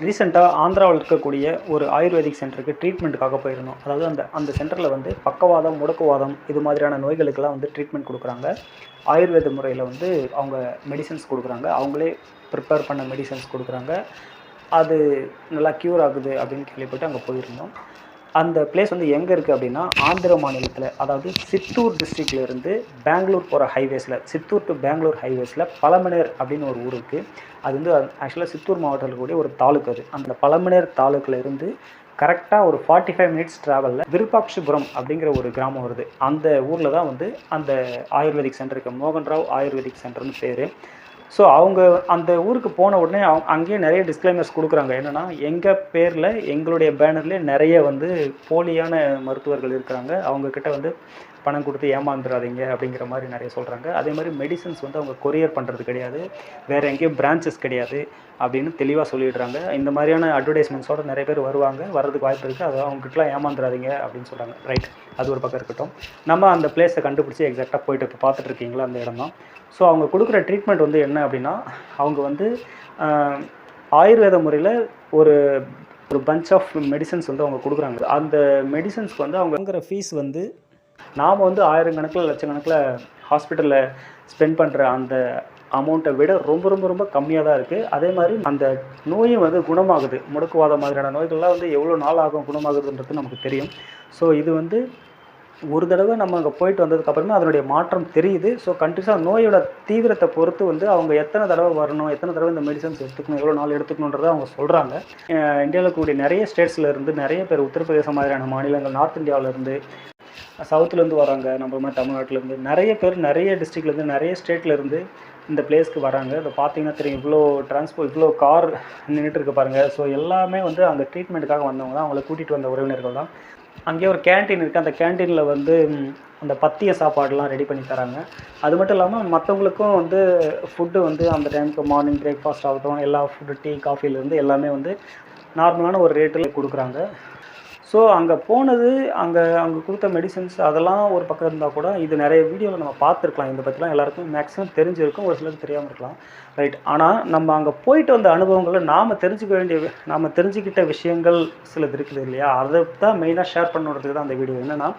ரீசெண்டாக ஆந்திராவில் இருக்கக்கூடிய ஒரு ஆயுர்வேதிக் சென்டருக்கு ட்ரீட்மெண்ட்டுக்காக போயிருந்தோம். அதாவது அந்த அந்த சென்டரில் வந்து பக்கவாதம் முடக்குவாதம் இது மாதிரியான நோய்களுக்கெல்லாம் வந்து ட்ரீட்மெண்ட் கொடுக்குறாங்க. ஆயுர்வேத முறையில் வந்து அவங்க மெடிசன்ஸ் கொடுக்குறாங்க. அவங்களே ப்ரிப்பேர் பண்ண மெடிசன்ஸ் கொடுக்குறாங்க. அது நல்லா க்யூர் ஆகுது அப்படின்னு கேள்விப்பட்டு அங்கே போயிருந்தோம். அந்த பிளேஸ் வந்து எங்கே இருக்குது அப்படின்னா ஆந்திர மாநிலத்தில் அதாவது சித்தூர் districtல இருந்து பெங்களூர் போகிற ஹைவேஸில் சித்தூர் டு பெங்களூர் ஹைவேஸில் பழமனேர் அப்படின்னு ஒரு ஊர் இருக்குது அது வந்து ஆக்சுவலாக சித்தூர் மாவட்டத்தில் இருக்கக்கூடிய ஒரு தாலுக்கு அது. அந்த பழமனேர் தாலுக்கில் இருந்து கரெக்டாக ஒரு ஃபார்ட்டி ஃபைவ் மினிட்ஸ் ட்ராவலில் விருப்பாட்சிபுரம் அப்படிங்கிற ஒரு கிராமம் வருது. அந்த ஊரில் தான் வந்து அந்த ஆயுர்வேதிக் சென்டர் இருக்குது மோகன்ராவ் ஆயுர்வேதிக் சென்டர்னு பேர். ஸோ அவங்க அந்த ஊருக்கு போன உடனே அவங்க அங்கேயே நிறைய டிஸ்க்ளைமர்ஸ் கொடுக்குறாங்க. என்னென்னா எங்கள் பேரில் எங்களுடைய பேனர்லேயே நிறைய வந்து போலியான மருத்துவர்கள் இருக்கிறாங்க. அவங்கக்கிட்ட வந்து பணம் கொடுத்து ஏமாந்துடாதீங்க அப்படிங்கிற மாதிரி நிறைய சொல்கிறாங்க அதே மாதிரி மெடிசன்ஸ் வந்து அவங்க கொரியர் பண்ணுறது கிடையாது. வேறு எங்கேயும் பிரான்ச்சஸ் கிடையாது அப்படின்னு தெளிவாக சொல்லிடுறாங்க. இந்த மாதிரியான அட்வர்டைஸ்மெண்ட்ஸோட நிறைய பேர் வருவாங்க. வர்றதுக்கு வாய்ப்பு இருக்குது அதை அவங்ககிட்டலாம் ஏமாந்துடாதீங்க அப்படின்னு சொல்கிறாங்க ரைட் அது ஒரு பக்கம் இருக்கட்டும். நம்ம அந்த பிளேஸை கண்டுபிடிச்சி எக்ஸாக்டாக போயிட்டு இப்போ பார்த்துட்டு இருக்கீங்களா? அந்த இடம் தான் ஸோ அவங்க கொடுக்குற ட்ரீட்மெண்ட் வந்து என்ன அப்படின்னா அவங்க வந்து ஆயுர்வேத முறையில் ஒரு ஒரு பஞ்ச் ஆஃப் மெடிசன்ஸ் வந்து அவங்க கொடுக்குறாங்க. அந்த மெடிசன்ஸ்க்கு வந்து அவங்க வாங்குற ஃபீஸ் வந்து நாம் வந்து ஆயிரக்கணக்கில் லட்சக்கணக்கில் ஹாஸ்பிட்டலில் ஸ்பெண்ட் பண்ணுற அந்த அமௌண்ட்டை விட ரொம்ப ரொம்ப ரொம்ப கம்மியாக தான் இருக்குது அதே மாதிரி அந்த நோயும் வந்து குணமாகுது. முடக்குவாதம் மாதிரியான நோய்கள்லாம் வந்து எவ்வளோ நாள் ஆகும் குணமாகுதுன்றது நமக்கு தெரியும். ஸோ இது வந்து ஒரு தடவை நம்ம அங்கே போயிட்டு வந்ததுக்கப்புறமே அதனுடைய மாற்றம் தெரியுது. ஸோ கண்டிப்பாக நோயோட தீவிரத்தை பொறுத்து வந்து அவங்க எத்தனை தடவை வரணும் எத்தனை தடவை இந்த மெடிசன்ஸ் எடுத்துக்கணும் எவ்வளோ நாள் எடுத்துக்கணுன்றதை அவங்க சொல்கிறாங்க இந்தியாவில் இருக்கக்கூடிய நிறைய ஸ்டேட்ஸில் இருந்து நிறைய பேர் உத்தரப்பிரதேசம் மாதிரியான மாநிலங்கள் நார்த் இந்தியாவிலேருந்து சவுத்துலேருந்து வராங்க நம்ம மாதிரி தமிழ்நாட்டிலேருந்து நிறைய பேர் நிறைய டிஸ்ட்ரிக்ட்லேருந்து நிறைய ஸ்டேட்லேருந்து இந்த பிளேஸ்க்கு வராங்க. இதை பார்த்தீங்கன்னா தெரியும் இவ்வளோ டிரான்ஸ்போர்ட் இவ்வளோ கார் நின்றுட்டு இருக்க பாருங்கள் ஸோ எல்லாமே வந்து அங்கே ட்ரீட்மெண்ட்டுக்காக வந்தவங்க தான். அவங்கள கூட்டிகிட்டு வந்த உறவினர்கள் தான். அங்கேயே ஒரு கேண்டீன் இருக்குது அந்த கேண்டீனில் வந்து அந்த பத்திய சாப்பாடுலாம் ரெடி பண்ணி தராங்க. அது மட்டும் இல்லாமல் மற்றவங்களுக்கும் வந்து ஃபுட்டு வந்து அந்த டைமுக்கு மார்னிங் பிரேக்ஃபாஸ்ட் ஆகட்டும் எல்லா ஃபுட்டு டீ காஃபிலேருந்து எல்லாமே வந்து நார்மலான ஒரு ரேட்டில் கொடுக்குறாங்க. ஸோ அங்கே போனது அங்கே அங்கே கொடுத்த மெடிசன்ஸ் அதெல்லாம் ஒரு பக்கம் இருந்தால் கூட இது நிறைய வீடியோவில் நம்ம பார்த்துருக்கலாம். இந்த பற்றிலாம் எல்லாருக்கும் மேக்ஸிமம் தெரிஞ்சிருக்கும். ஒரு சிலருக்கு தெரியாமல் இருக்கலாம். ரைட் ஆனால் நம்ம அங்கே போயிட்டு வந்த அனுபவங்களை நாம் தெரிஞ்சுக்க வேண்டிய நாம் தெரிஞ்சுக்கிட்ட விஷயங்கள் சிலது இருக்குது இல்லையா? அதை தான் மெயினாக ஷேர் பண்ணுறதுக்கு தான் அந்த வீடியோ என்னென்னா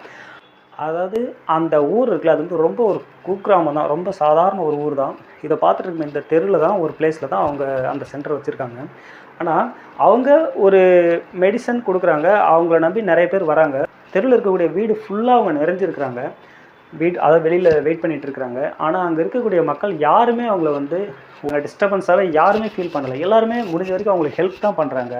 அதாவது அந்த ஊர் இருக்குல்ல அது வந்து ரொம்ப ஒரு குக்கிராமம் தான். ரொம்ப சாதாரண ஒரு ஊர் தான். இதை பார்த்துட்டு இருக்க இந்த தெருவில் தான் ஒரு பிளேஸில் தான் அவங்க அந்த சென்டர் வச்சுருக்காங்க. ஆனால் அவங்க ஒரு மெடிசன் கொடுக்குறாங்க. அவங்கள நம்பி நிறைய பேர் வராங்க. தெருவில் இருக்கக்கூடிய வீடு ஃபுல்லாக அவங்க நிறைஞ்சிருக்கிறாங்க. வீட் அதை வெளியில் வெயிட் பண்ணிகிட்டு இருக்கிறாங்க. ஆனால் அங்கே இருக்கக்கூடிய மக்கள் யாருமே அவங்கள வந்து உங்களை டிஸ்டர்பன்ஸாகவே யாருமே ஃபீல் பண்ணலை. எல்லாருமே முடிஞ்ச வரைக்கும் அவங்களுக்கு ஹெல்ப் தான் பண்ணுறாங்க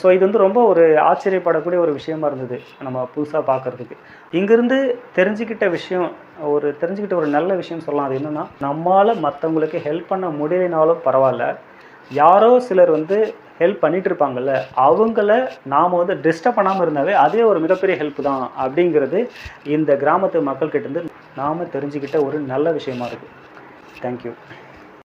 ஸோ இது வந்து ரொம்ப ஒரு ஆச்சரியப்படக்கூடிய ஒரு விஷயமா இருந்தது நம்ம புதுசாக பார்க்குறதுக்கு இங்கேருந்து தெரிஞ்சுக்கிட்ட விஷயம் ஒரு தெரிஞ்சுக்கிட்ட ஒரு நல்ல விஷயம் சொல்லலாம். அது என்னென்னா நம்மளால் மற்றவங்களுக்கு ஹெல்ப் பண்ண முடியலைனாலும் பரவாயில்ல. யாரோ சிலர் வந்து ஹெல்ப் பண்ணிட்டு இருப்பாங்கல்ல அவங்கள நாம் வந்து டிஸ்டர்ப் பண்ணாமல் இருந்தாவே அதே ஒரு மிகப்பெரிய ஹெல்ப் தான் அப்படிங்கிறது இந்த கிராமத்து மக்கள்கிட்ட இருந்து நாம் தெரிஞ்சுக்கிட்ட ஒரு நல்ல விஷயமா இருக்குது தேங்க்யூ